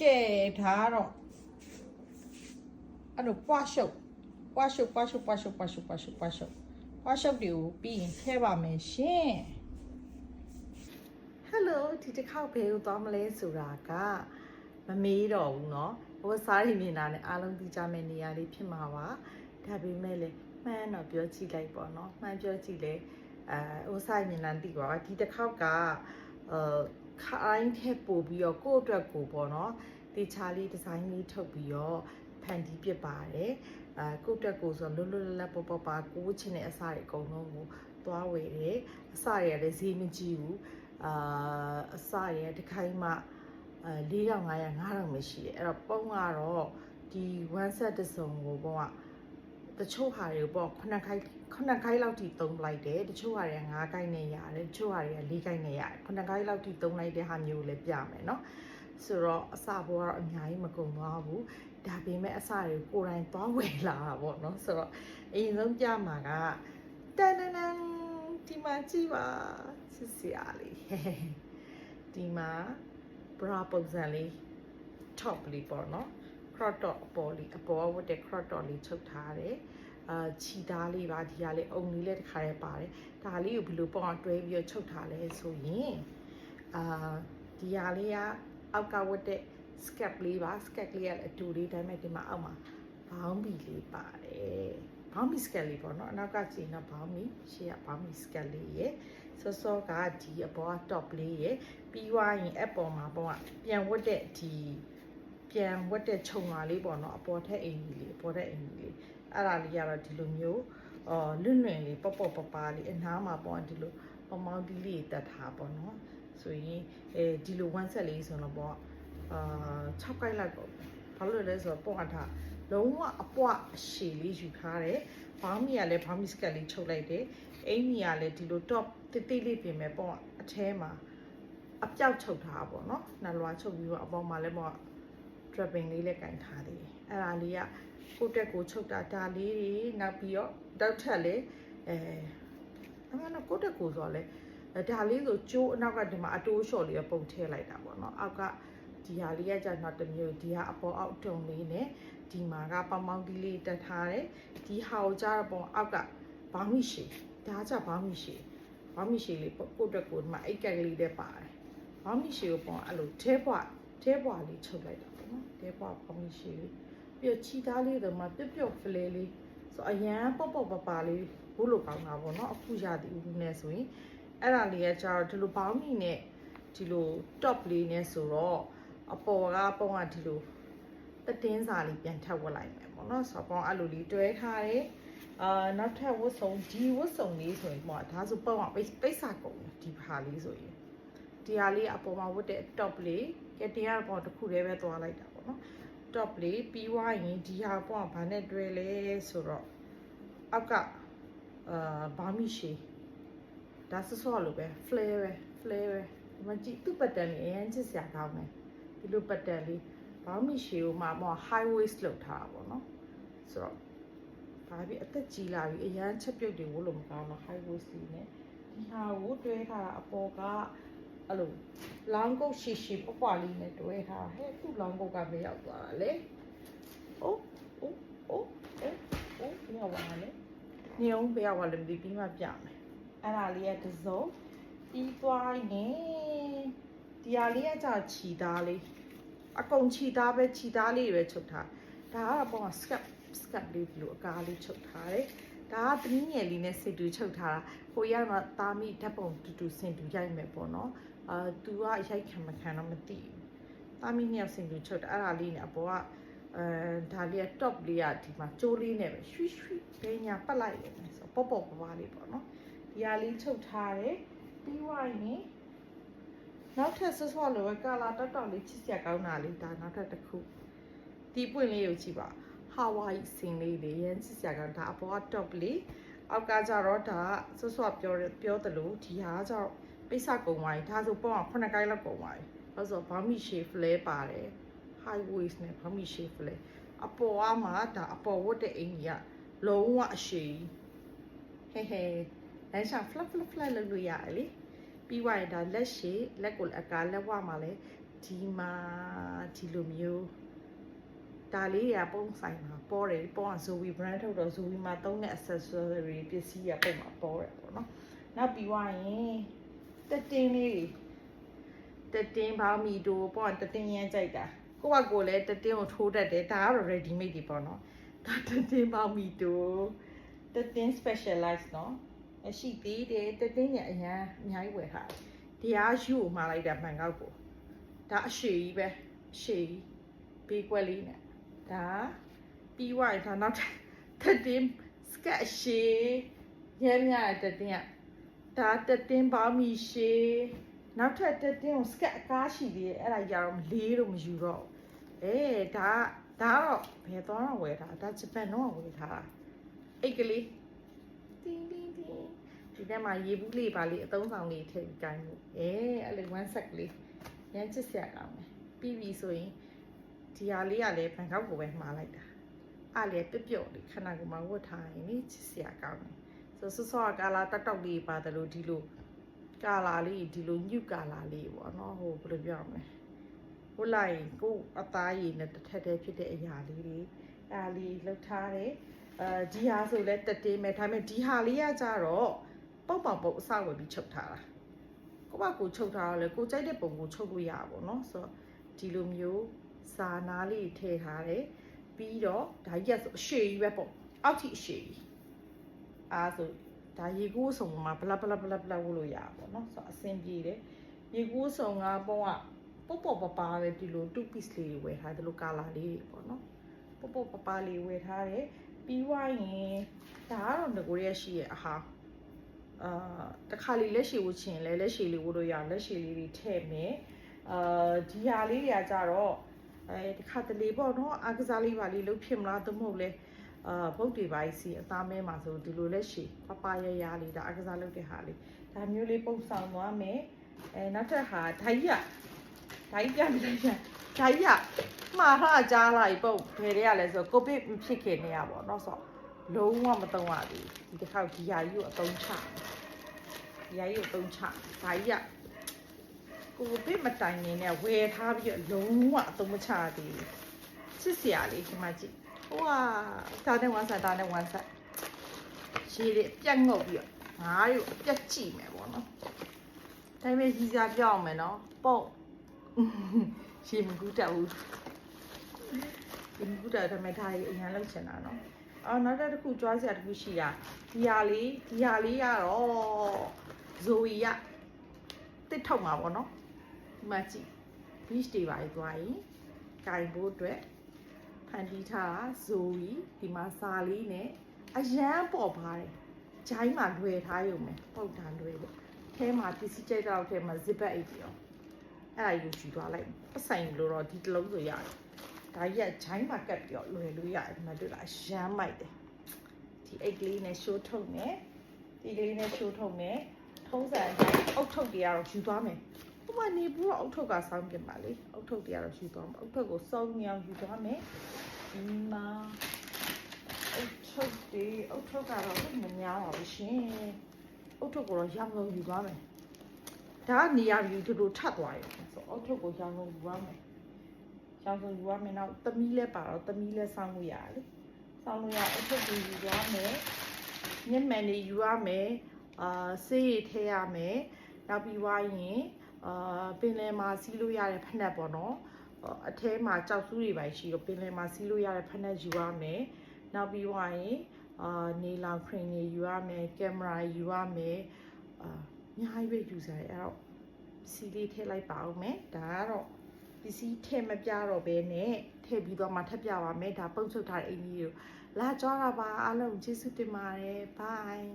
ကဲဒါကတော့အဲ့လိုပွားရှုပ်ပွားရှုပ်ပွားရှုပ်ပွားရှုပ်ပွားရှုပ်ပွားရှုပ်ပွားရှုပ်ပွားရှုပ်တွေကိုပြီးရင်ထည့်ပါမယ်ရှင်ဟယ်လိုဒီတစ်ခေါက်ဘယ်ကိုသွားမလဲဆိုတာကမမေးတော့ဘူးเนาะဟိုစားရီမြင်တာနဲ့အားလုံးသိကြမယ့်နေရာလေးဖြစ်မှာပါဒါပေမဲ့လည်းမှန်းတော့ပြောကြည့်လိုက်ပေါ့เนาะမှန်းပြောကြည့်လေအဲဟိုစားရီမြင်တာသိပါပါဒီတစ်ခေါက်ကအဲ ခိုင်းထက်ပို့ပြီးတော့ကိုယ့်အတွက်ကိုပေါ့နော်တေချာလေးဒီဇိုင်းလေးထုတ်ပြီးတော့ဖန်တီးပြပါတယ်အဲကိုယ့်အတွက်ကိုဆိုတော့လွတ်လွတ်လပ်လပ်ပေါ့ပေါ့ပါကိုယ်ချင်တဲ့အစားတွေအကုန်လုံးကိုသွားဝယ်တယ်အစားတွေကလည်းဈေးမကြီးဘူးအာအစားတွေကတစ်ခိုင်းမှအဲ4500 5000ပဲရှိတယ်အဲ့တော့ပုံကတော့ဒီ1 set တစ်စုံကိုပေါ့ကတချို့ဟာတွေကိုပေါ့9ခိုက် 9ခိုင်းလောက်ထိသုံးလိုက်တယ်တချို့ဟာတွေက9ခိုင်းနဲ့ရတယ်တချို့ဟာတွေက4ခိုင်းနဲ့ရတယ်9ခိုင်းလောက်ထိသုံးလိုက်တဲ့ဟာမျိုးလည်းပြမယ်เนาะဆိုတော့အစာဘောကတော့အများကြီးမကုန်သွားဘူးဒါပေမဲ့အစာတွေကိုယ်တိုင်သွားဝယ်လာတာပေါ့เนาะဆိုတော့အရင်ဆုံးပြမှာကတန်တန်တန်ဒီမှာကြည့်ပါစစ်စရာလေးဒီမှာ bra ပုံစံလေး top လေးပေါ့เนาะ crop top အပေါ်လေးအပေါ်ဝတ်တဲ့ crop top လေးချုပ်ထားတယ် အာခြီသားလေးပါဒီကလေးအုံလေးလည်းတစ်ခါရဲပါတယ်ဒါလေးကိုဘယ်လိုပေါ့အောင်တွဲပြီးတော့ချုပ်ထားလဲဆိုရင်အာဒီဟာလေးကအောက်ကဝတ်တဲ့ scalp လေးပါ scalp လေးကအတူလေးဒါပေမဲ့ဒီမှာအောက်မှာဘောင်းဘီလေးပါတယ်ဘောင်းဘီ scalp လေးပေါ့နော်အနောက်ကကျင်တော့ဘောင်းဘီရှေ့ကဘောင်းဘီ scalp လေးရယ်စောစောကဒီအပေါ်က top လေးရယ်ပြီးွားရင်အပေါ်မှာပေါ့ကပြန်ဝတ်တဲ့ဒီ ပြန်ဝတ်တဲ့ခြုံလာလေးပေါ့နော်အပေါ်ထက်အင်ကြီးလေးအပေါ်ထက်အင်ကြီးလေးအဲ့ဒါလေးကတော့ဒီလိုမျိုးအော်လွန့်လွန့်လေးပေါ့ပေါ့ပပလေးအနားမှာပေါ့ဒီလိုပမောင်းဒီလေးတက်ထားပေါ့နော်ဆိုရင်အဲဒီလို one set လေးဆိုတော့ပေါ့အာ6ကိုက်လိုက်ပေါ့ဘာလို့လဲဆိုတော့ပေါ့အထားလုံးဝအပွားအရှည်လေးယူထားတယ်ဘောင်းမီကလည်းဘောင်းမီစကတ်လေးချုပ်လိုက်တယ်အင်ကြီးကလည်းဒီလို top တိတ်တိတ်လေးပြင်မဲ့ပေါ့အแทမှာအပြောက်ချုပ်ထားတာပေါ့နော်နှလွာချုပ်ပြီးတော့အပေါ်မှာလည်းပေါ့ trapping လေးလည်းကင်ထားသေးတယ်အဲ့ဒါလေးကကိုတက်ကိုချုပ်တာဒါလေးတွေနောက်ပြီးတော့တောက်ထက်လေအဲအမှန်တော့ကိုတက်ကိုဆိုတော့လေဒါလေးဆိုကျိုးအနောက်ကဒီမှာအတိုးလျှော်လေးပုံထည့်လိုက်တာပေါ့နော်အောက်ကဒီဟာလေးကကြာတော့တစ်မျိုးဒီဟာအပေါ်အောက်တုံလေးနဲ့ဒီမှာကပမောင်းဒီလေးတက်ထားတယ်ဒီဟာကိုကြာတော့ပုံအောက်ကဘောင်းမီရှည်ဒါကြဘောင်းမီရှည်ဘောင်းမီရှည်လေးကိုတက်ကိုဒီမှာအိတ်ကက်လေးတဲ့ပါတယ်ဘောင်းမီရှည်ကိုပေါ့အဲ့လိုထဲပွားထဲပွားလေးချုပ်လိုက်တာပေါ့ နော်ထဲပွားဘောင်းမီရှည်လေးပြီးတော့ခြိသားလေးတော့မှပြုတ်ပြုတ်ဖလဲလေးဆိုအရန်ပေါက်ပေါက်ပပလေးဘိုးလိုကောင်းတာပေါ့နော်အခုရသည်ဦးနဲ့ဆိုရင်အဲ့ဒါလေးကကျတော့ဒီလိုဘောင်းမီနဲ့ဒီလို top လေးနဲ့ဆိုတော့အပေါ်ကပုံကဒီလိုတတင်းစာလေးပြန်ထပ်ဝတ်လိုက်မယ်ပေါ့နော်ဆိုတော့ပုံအဲ့လိုလေးတွဲထားတယ်အာနောက်ထပ်ဝတ်စုံဒီဝတ်စုံလေးဆိုရင်ပေါ့ဒါဆိုပုံကပိတ်ပိတ်စာကုန်တယ်ဒီဘာလေးဆိုရင် ဒီဟာလေးအပေါ်မှာဝတ်တဲ့ top လေးကဲတရားပေါ်တစ်ခုတည်းပဲသွားလိုက်တာပေါ့နော် top လေးပြီးွားရင်ဒီဟာပေါ်ကဘာနဲ့တွဲလဲဆိုတော့အောက်ကအာဘာမီရှေဒါဆဆောလိုပဲ flare ပဲ flare ပဲဒီမှာကြည့်သူ့ပတ်တန်လေးအရင်ချစ်စရာကောင်းတယ်ဒီလိုပတ်တန်လေးဘာမီရှေကိုမှပေါ့ high waist လောက်ထားတာပေါ့နော်ဆိုတော့ဒါပြီးအသက်ကြီးလာပြီအရန်ချက်ပြုတ်တွေဝလို့မကောင်းတော့ high waist လေးနဲ့ဒီဟာကိုတွဲထားတာအပေါ်က အဲ့လိုလောင်းကုတ်ရှည်ရှည်ပွားပွားလေးနဲ့တွဲထားဟဲ့သူ့လောင်းကုတ်ကမရောက်သွားတာလေအိုးအိုးအိုးအိုးအိုးဘယ်ရောက်သွားလဲညုံဘယ်ရောက်သွားလဲမသိပြီးမှပြမယ်အဲ့ဒါလေးကတစ်စုံပြီးသွားရင်ဒီဟာလေးကကြာခြီသားလေးအကုန်ခြီသားပဲခြီသားလေးပဲချုပ်ထားဒါကတော့ပေါ့ scalp scalp လေးဒီလိုအကားလေးချုပ်ထားတယ်ဒါကသမီးငယ်လေးနဲ့စိတ်တူချုပ်ထားတာကိုရတော့သားမိဓာတ်ပုံတူတူစင်တူရိုက်မယ်ပေါ့နော် အာသူကရိုက်ခံမခံတော့မသိဘူး။တာမီနှစ်ယောက်စင်သူချုပ်တယ်အဲ့ဒါလေးနဲ့အပေါ်ကအဲဒါလေးက top လေးကဒီမှာကျိုးလေးနဲ့ပဲရွှိရွှိဘဲညာပတ်လိုက်တယ်ဆိုတော့ပေါ့ပေါ့ပွားလေးပေါ့နော်။ဒီဟာလေးချုပ်ထားတယ်ပြီးွားရင်နောက်ထပ်ဆွဆွလိုပဲကာလာတောက်တောက်လေးချစ်စရာကောင်းတာလေးဒါနောက်ထပ်တစ်ခုဒီပွင့်လေးကိုကြည့်ပါဟာဝိုင်စင်လေးလေးရမ်းချစ်စရာကောင်းဒါအပေါ်က top လေးအောက်ကကြတော့ဒါဆွဆွပြောပြောတယ်လို့ဒီဟာကကြတော့ ပိတ်စကုံသွားပြီဒါဆိုပေါ့ကခုနှစ်ကိုင်းလောက်ကုံသွားပြီအဲ့ဆိုဘာမီရှေဖလဲပါတယ် high waist နဲ့ဘာမီရှေဖလဲအပေါ်ကမှဒါအပေါ်ဝတ်တဲ့အင်ကြီးကလုံးဝအရှိဟဲဟဲလမ်းရှာ flap flap flap လုပ်လို့ရတယ်လေပြီးွားရင်ဒါလက်ရှိလက်ကိုအကာလက်ဝမှာလဲဒီမှာဒီလိုမျိုးဒါလေးရပုံဆိုင်မှာပေါ်တယ်ပေါ်က Zoe brand ထုတ်တော့ Zoe မှာသုံးတဲ့ accessory ပစ္စည်းရပုံမှာပေါ်တယ်ပေါ့နော်နောက်ပြီးွားရင် တက်တင်းလေးတက်တင်းပေါင်းမီတို့ပေါ်ကတက်တင်းရမ်းကြိုက်တာကိုကကိုလည်းတက်တင်းကိုထိုးတတ်တယ်ဒါကတော့ ready made ဒီပေါ့နော်ဒါတက်တင်းပေါင်းမီတို့တက်တင်း specialize နော်အရှိသေးတယ်တက်တင်းရအရန်အများကြီးဝယ်ထားတယ်တရားယူကိုမှားလိုက်တာမှန်ကောက်ကိုဒါအရှိကြီးပဲအရှိကြီးပေးကွက်လေးနဲ့ဒါပြီးွားရင်ဒါနောက်ထပ်တင်းစကတ်အရှိရဲမြရတဲ့တင်းက ဒါတက်တင်းပေါင်းမီရှိနောက်ထပ်တက်တင်းကိုစကတ်အကားရှိသေးတယ်အဲ့ဒါကြတော့လေးတော့မယူတော့အေးဒါဒါတော့ဘယ်သွားတော့ဝယ်တာဒါဂျပန်တော့ဝယ်ထားတာအိတ်ကလေးတင်းတင်းတင်းဒီထဲမှာရေဘူးလေးပါလေးအသုံးဆောင်လေးထည့်ပြီးကိုင်းလို့အဲအဲ့လို one set လေးရမ်းချစ်စရာကောင်းတယ်ပြီးပြီဆိုရင်ဒီဟာလေးကလည်းဘန်ကောက်ကိုပဲမှားလိုက်တာအားလည်းပြပြလေးခဏကမှဝတ်ထားရင်လေချစ်စရာကောင်းတယ် ဆိုဆော့ဆော့ကာလာတက်တောက်လေးပါတယ်လို့ဒီလိုကာလာလေးဒီလိုညုကာလာလေးပေါ့နော်ဟိုဘယ်လိုပြောရမလဲဝတ်လိုက်ရင်ကိုယ်အသားရည်နဲ့တစ်ထက်တည်းဖြစ်တဲ့အရာလေးတွေအားလေးလှုပ်ထားတယ်အဲဒီဟာဆိုလဲတက်တေးမယ်ဒါပေမဲ့ဒီဟာလေးကကြတော့ ပေါက်ပေါက်ပုတ်အစဝယ်ပြီးချုပ်ထားတာကိုကကိုချုပ်ထားတော့လေကိုကြိုက်တဲ့ပုံကိုချုပ်လို့ရပါဘောเนาะဆိုတော့ဒီလိုမျိုးစာနာလေးထည့်ထားတယ်ပြီးတော့ဒါရက်ဆိုအရှိကြီးပဲပေါ့အောက်ထိအရှိကြီး အားဆိုဒါရေကူးဆုံမှာဘလဘလဘလဘလဝလို့ရပါဘောเนาะဆိုတော့အဆင်ပြေတယ်ရေကူးဆုံကပုံကပုတ်ပုတ်ပပပဲဒီလို2 piece လေးတွေဝယ်ထားတယ်လို့ကာလာလေးတွေပေါ့เนาะပုတ်ပုတ်ပပလေးဝယ်ထားတယ်ပြီးွားရင်ဒါကတော့ငကိုရဲရှိရဲ့အဟာ အာတခါလေလက်ရှိဝှချင်လဲလက်ရှိလေးဝှလို့ရအောင်လက်ရှိလေးတွေထည့်မယ်အာဒီဟာလေးတွေကကြတော့အဲဒီခါတလေပေါ့နော်အာကစားလေးပါလေးလုပ်ဖြစ်မလားသို့မဟုတ်လဲ အာဘုတ်တွေပါစီအသားမဲမှာဆိုဒီလိုလက်ရှိပပရရလေးဒါအာကစားလုပ်တဲ့ဟာလေးဒါမျိုးလေးပုံဆောင်သွားမယ်အဲနောက်ထပ်ဟာဓာကြီးရဓာကြီးပြန်ပြန်ပြန်ဓာကြီးရမှားထားကြားလိုက်ပုံဘယ်တွေကလဲဆိုကိုဗစ်မဖြစ်ခင်နေရပါတော့ဆိုတော့လုံးဝမတုံးရဘူးဒီတစ်ခါဒီဟာကြီးကိုအသုံးချတယ်ဒီအကြီးကိုသုံးချဒါကြီးကကိုဗစ်မတိုင်နေနဲ့ဝယ်ထားပြီးတော့လုံးဝအသုံးမချသေးဘူးစစ်စရာလေးဒီမှာကြည့် ဝါဒါနဲ့ဝမ်းဆက်ဒါနဲ့ဝမ်းဆက်ရေတွေပြတ်ငုတ်ပြီးတော့ငါးတွေအပြတ်ကြည့်မယ်ပေါ့နော်ဒါပေမဲ့ကြီးစားပြောင်းမယ်နော်ပုံရေမကူးတက်ဘူးရေမကူးတက်ဒါပေမဲ့ဒါကြီးအရင်လောက်ချင်တာနော်အော်နောက်တစ်ခုကြွားစရာတစ်ခုရှိတာဒီဟာလေးဒီဟာလေးကတော့ဇိုရီကတစ်ထုတ်မှာပေါ့နော်ဒီမှာကြည့် beach တွေပါကြီးသွားရင်ကင်ဖို့အတွက် ဖန်တီးထားတာဇိုရီဒီမှာစာလေးနဲ့အရန်ပေါ်ပါတယ်ဂျိုင်းမှာလွယ်ထားရုံပဲပုတ်တာလွယ်လို့အဲမှာပစ္စည်းကြိုက်တော့အဲမှာ zip back အိတ်ပြီးတော့အဲ့ဒါယူယူသွားလိုက်ပတ်ဆိုင်လို့တော့ဒီတစ်လုံးဆိုရတယ်ဒါကြီးကဂျိုင်းမှာကတ်ပြီးတော့လွယ်လို့ရတယ်ဒီမှာတွေ့လားအရန်မိုက်တယ်ဒီအိတ်ကလေးနဲ့ရှိုးထုတ်မယ်ဒီကလေးနဲ့ရှိုးထုတ်မယ်ထုံးစံအတိုင်းအုတ်ထုတ်တွေကတော့ယူသွားမယ်။ ဟိုမှာနေဘူးတော့အုတ်ထုတ်ကစောင်းပြင်ပါလေ။အုတ်ထုတ်တွေကတော့ယူသွားမယ်။အုတ်ထုတ်ကိုစောင်းမြောင်ယူသွားမယ်။ဒီမှာအုတ်ထုတ်တွေအုတ်ထုတ်ကတော့မများပါဘူးရှင်။အုတ်ထုတ်ကိုတော့ရောင်းလို့ယူသွားမယ်။ဒါကနေရာယူတူတူထပ်သွားရယ်။ဆိုအုတ်ထုတ်ကိုရောင်းလို့ယူသွားမယ်။ရောင်းလို့ယူသွားမယ်နောက်သမီးလဲပါတော့သမီးလဲစောင်းလို့ရတယ်လေ။စောင်းလို့ရအုတ်ထုတ်ကိုယူသွားမယ်။ညက်မှန်တွေယူရမယ်။အာဆေးရည်ထည့်ရမယ်နောက်ပြီးွားရင် အာပင်လယ်မှာစီးလို့ရတဲ့ဖက်နှက်ပေါ့နော်အာအထဲမှာကြောက်ဆူးတွေပါရှိတော့ပင်လယ်မှာစီးလို့ရတဲ့ဖက်နှက်ယူရမယ်နောက်ပြီးွားရင်အာနေလောင်ခရင်တွေယူရမယ်ကင်မရာယူရမယ်အာအများကြီးပဲယူစားရအဲ့တော့စီလေးထည့်လိုက်ပါဦးမယ်ဒါကတော့ပစ္စည်းထည့်မပြတော့ဘဲနဲ့ထည့်ပြီးတော့မှထပ်ပြပါမယ်ဒါပုတ်ချုပ်ထားတဲ့အင်ကြီးကိုလာကြွားတာပါအားလုံးကျေးဇူးတင်ပါတယ် bye